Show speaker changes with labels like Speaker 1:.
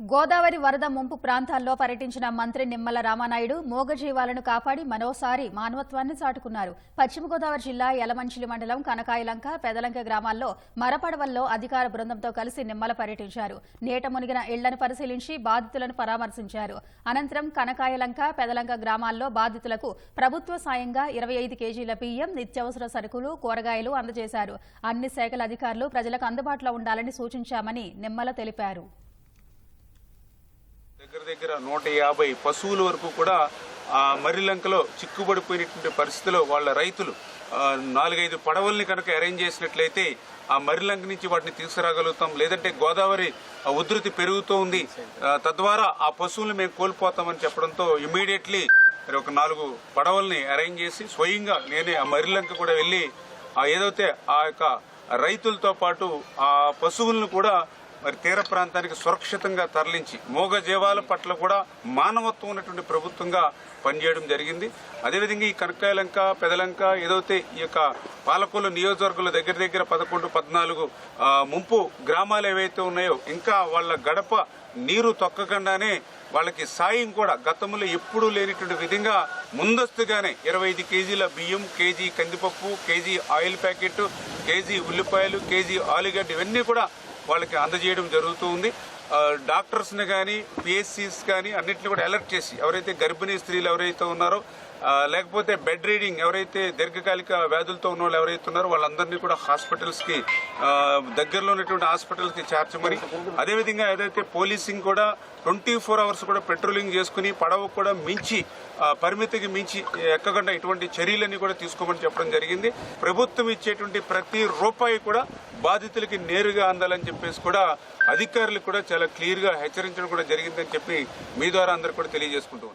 Speaker 1: గోదావరి వరద ముంపు ప్రాంతాల్లో పర్యటించిన మంత్రి నిమ్మల రామానాయుడు మూగజీవాలను కాపాడి మరోసారి మానవత్వాన్ని చాటుకున్నారు. పశ్చిమ గోదావరి జిల్లా యలమంచిలి మండలం కనకాయలంక పెదలంక గ్రామాల్లో మరపడవల్లో అధికార బృందంతో కలిసి నిమ్మల పర్యటించారు. నీట మునిగిన ఇళ్ళను పరిశీలించి బాధితులను పరామర్శించారు. అనంతరం కనకాయలంక పెదలంక గ్రామాల్లో బాధితులకు ప్రభుత్వ సాయంగా ఇరవై ఐదు కేజీల బియ్యం నిత్యావసర సరుకులు కూరగాయలు అందజేశారు. అన్ని శాఖల అధికారులు ప్రజలకు అందుబాటులో ఉండాలని సూచించామని నిమ్మల తెలిపారు.
Speaker 2: నూట యాభై పశువుల వరకు కూడా ఆ మర్రిలంకలో చిక్కుబడిపోయినటువంటి పరిస్థితిలో వాళ్ళ రైతులు నాలుగైదు పడవల్ని కనుక అరేంజ్ చేసినట్లయితే ఆ మర్రిలంక నుంచి వాటిని తీసుకురాగలుగుతాం. లేదంటే గోదావరి ఉధృతి పెరుగుతూ ఉంది. తద్వారా ఆ పశువుల్ని మేము కోల్పోతామని చెప్పడంతో ఇమీడియట్లీ మరి ఒక నాలుగు పడవల్ని అరేంజ్ చేసి స్వయంగా నేనే ఆ మర్రిలంక కూడా వెళ్ళి ఏదైతే ఆ యొక్క రైతులతో పాటు ఆ పశువులను కూడా మరి తీర ప్రాంతానికి సురక్షితంగా తరలించి మోగ జీవాల పట్ల కూడా మానవత్వం ఉన్నటువంటి ప్రభుత్వంగా పనిచేయడం జరిగింది. అదేవిధంగా ఈ కనకాయలంక పెదలంక ఏదైతే ఈ యొక్క పాలకొల్లు నియోజకవర్గంలో దగ్గర దగ్గర పదకొండు పద్నాలుగు ముంపు గ్రామాలు ఏవైతే ఉన్నాయో ఇంకా వాళ్ళ గడప నీరు తొక్కకుండానే వాళ్ళకి సాయం కూడా గతంలో ఎప్పుడూ లేనిటువంటి విధంగా ముందస్తుగానే ఇరవై ఐదు కేజీల బియ్యం కేజీ కందిపప్పు కేజీ ఆయిల్ ప్యాకెట్ కేజీ ఉల్లిపాయలు కేజీ ఆలుగడ్డ ఇవన్నీ కూడా వాళ్ళకి అందజేయడం జరుగుతూ ఉంది. డాక్టర్స్ని కానీ పిఎస్సీస్ కానీ అన్నింటిని కూడా అలర్ట్ చేసి ఎవరైతే గర్భిణీ స్త్రీలు ఎవరైతే ఉన్నారో లేకపోతే బెడ్ రీడింగ్ ఎవరైతే దీర్ఘకాలిక వ్యాధులతో ఉన్న వాళ్ళు ఎవరైతే ఉన్నారో వాళ్ళందరినీ కూడా హాస్పిటల్స్కి దగ్గరలో ఉన్నటువంటి హాస్పిటల్స్కి చేర్చమని అదేవిధంగా ఏదైతే పోలీసింగ్ కూడా ట్వంటీ ఫోర్ అవర్స్ కూడా పెట్రోలింగ్ చేసుకుని పడవ కూడా మించి పరిమితికి మించి ఎక్కకుండా ఇటువంటి చర్యలన్నీ కూడా తీసుకోమని చెప్పడం జరిగింది. ప్రభుత్వం ఇచ్చేటువంటి ప్రతి రూపాయి కూడా బాధితులకి నేరుగా అందాలని చెప్పేసి కూడా అధికారులకు కూడా చాలా క్లియర్గా హెచ్చరించడం కూడా జరిగిందని చెప్పి మీ ద్వారా అందరికి కూడా తెలియజేసుకుంటూ